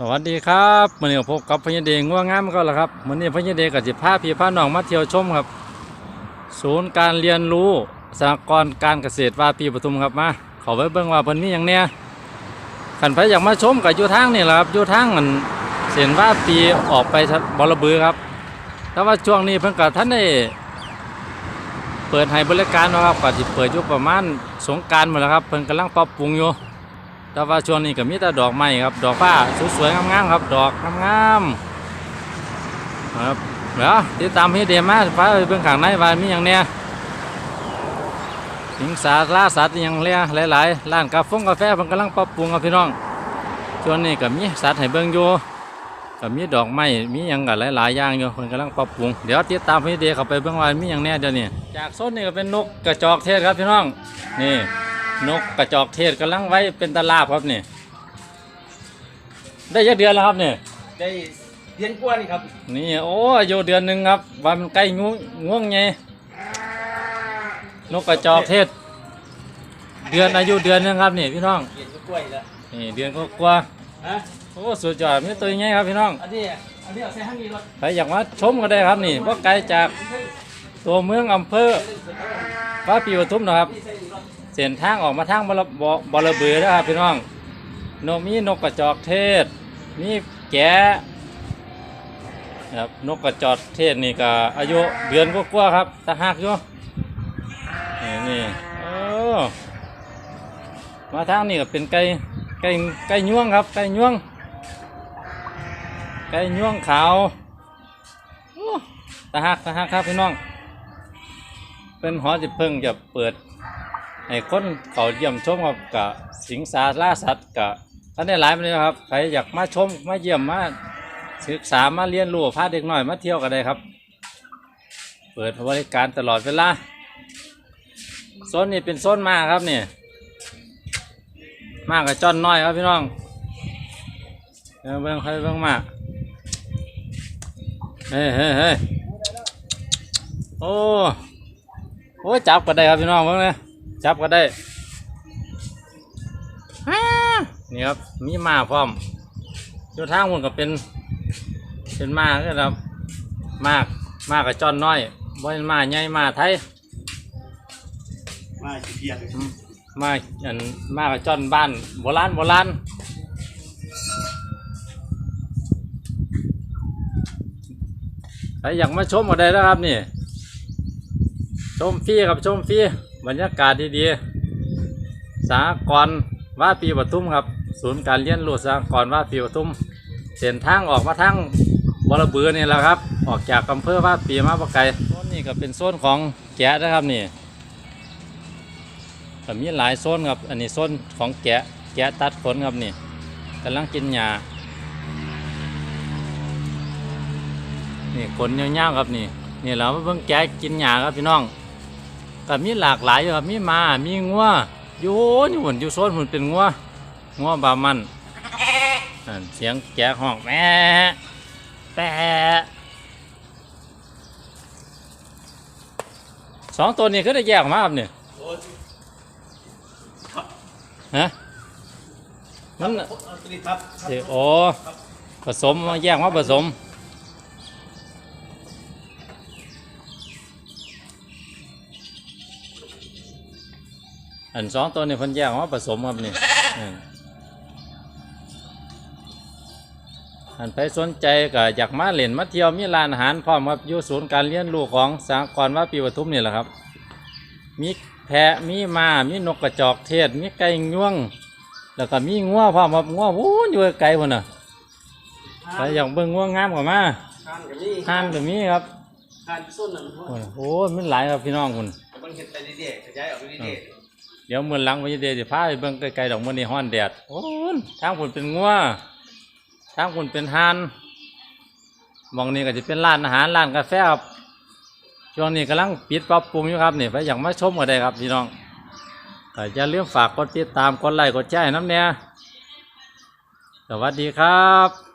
สวัสดีครับวันนี้พบกับพญเดงง่วงงามก็แล้วครับวันนี้พญเดงกับจิพาพี่พาน้องมาเที่ยวชมครับ ศูนย์การเรียนรู้สหกรณ์การเกษตรวาปีปทุมครับมาเขาไปเบิ่งว่าเพิ่นมีอย่างเนี้ยขันไปอยากมาชมกับยู่ทางนี่แหละครับยู่ทางอันเส้นว่าปีออกไปบอระบือครับ แต่ว่าช่วงนี้เพิ่นกับท่านได้เปิดให้บริการนะครับก็สิเปิดยู่ประมาณสงการหมดแล้วครับเพิ่นกำลังปรับปรุงอยู่ แต่ว่าช่วงนี้ก็มีแต่ดอกไม้ครับ ดอกฟ้าสวยๆงามๆครับ ดอกงามๆครับเดี๋ยวติดตามพี่เดมาฟ้าไปเบื้องข้างในว่ามีอย่างเนี้ยสิงสาราสัตว์อหยังเลี้ยหลายๆร้านกาแฟกาแฟมันกำลังปรับปรุงครับพี่น้องช่วงนี้ก็มีสัตว์ให้เบิ่งอยู่ก็มีดอกไม้มีหยังกันหลายๆอย่างอยู่มันกำลังปรับปรุงเดี๋ยวติดตามพี่เดเข้าไปเบื้องว่ามีอย่างเนี้ยเดี๋ยวนี้จากโซนนี้ก็เป็นนกกระจอกเทศครับพี่น้องนี่ นกกระจอกเทศกำลังไว้เป็นตลาบครับนี่ ได้ยักเดือนแล้วครับนี่ได้เรียนกว่านี่ครับ นี่โอ้อายุเดือนหนึ่งครับวันมันใกล้งูง่วงไงนกกระจอกเทศ เดือนอายุเดือนหนึงครับนี่พี่น้องเรียนกล้วยแล้วนี่เดือนก็กว่าฮะๆโอ้สุดยอดมีตัวยังไงครับพี่น้องอันนี้อันนี้เอาใส่ห้างนี้รถใครอยากมาชมก็ได้ครับนี่ว่าไกลจากตัวเมืองอำเภอฟ้าปีปทุมนะครับ นี่ใส่รถเส้นทางออกมาทางบลบบลเบือนะครับพี่น้องนกมีนกกระจอกเทศ มีแกะครับนกกระจอกเทศนี่ก็อายุเดือนกว่าๆครับตาหักอยู่นี่นี่โอ้มาทางนี่ก็เป็นไก่ไก่ไก่ย่วงครับไก่ย่วงไก่ย่วงขาวตาหักตาหักครับพี่น้องเป็นหอจะเพิ่งจะเปิด ให้คนเขาเยี่ยมชมกับกะสิงสาราสัตว์กะท่านได้หลายไปเลยครับใครอยากมาชมมาเยี่ยมมาศึกษามาเรียนรู้พาเด็กน้อยมาเที่ยวกันได้ครับ เปิดบริการตลอดเวลาโซนนี้เป็นโซนมาครับเนี่ยมากับจอนน้อยครับพี่น้องเวเบิ่งใครเบิ่งมาเฮ้ยเฮ้ยเฮ้ยโอ้โอ้จับก็ได้ครับพี่น้องเบิ่งเลย จับก็ได้ฮ่านี่ครับมีม้าพร้อมอยู่ทางมันก็เป็น เป็นม้าก็ครับม้าม้ากับจอนน้อยบ่เป็นม้าใหญ่ม้าไทยมาสิเพียนม้าอันม้ากับจอนบ้านโบราณโบราณใครอยากมาชมก็ได้แล้วครับนี่ ชมฟรีครับชมฟรี บรรยากาศดีๆสากรว่าปีปทุมครับ ศูนย์การเรียนรู้สากรว่าปีปทุมเส้นทางออกมาทางบรบือนี่แหละครับ ออกจากอำเภอว่าปีมาปะไกโซนนี้ก็เป็นโซนของแกะนะครับนี่ก็มีหลายโซนครับอันนี้โซนของแกะแกะตัดขนครับนี่กำลังกินหญ้านี่ขนยาวๆครับนี่นี่เราเพิ่งแกะกินหญ้าครับพี่น้อง ก็มีหลากหลายอยู่ครับมีมามีงัวอยู่นี่หุ่นอยู่โซนหุ่นเป็นงัวงัวบามันนั่นเสียงแกะห้องแม่แปะสองตัวนี้ก็ได้แยกออกมาครับเนี่ยฮะมันเอาตัวนี้ครับสิโอ้ผสมแยกมาผสม อันสองตัวนี้เพิ่นแยกมาผสมครับนี่อืมอันไปสนใจก็อยากมาเล่นมาเที่ยวมีร้านอาหารพร้อมครับอยู่ศูนย์การเรียนรู้ของสหกรณ์ว่าปีปทุมนี่แหละครับ มีแพะมีมา้ามีนกกระจอกเทศ มีไก่งวง แล้วก็มีงัวพร้อมครับงัวโอ้ยอยู่ไกลพุ่นน่ะใครอยากเบิ่งงัวงามกว่ามาทานกับนี่ห่านก็มีครับทานส้นนั่นพวกโอ้ยโอ้ยมันหลายครับพี่น้องคุณมันเห็ดไปเรื่อยๆขยายออกไปเรื่อย เดี๋ยวเมื้อหลังวันเดียจะพาไปเบิ่งไกลๆดอกมื้อนี้ฮ้อนแดดโอ้ยทางคุณเป็นงัวทางคุณเป็นห่านมองนี้ก็จะเป็นร้านอาหารร้านกาแฟครับช่วงนี้กำลังปิดปรับปรุงอยู่ครับนี่ไปอย่ากมาชมก็ได้ครับพี่น้องก็อย่าลืมฝากกดติดตามกดไลค์กดแชร์น้ำเนี่ยสวัสดีครับ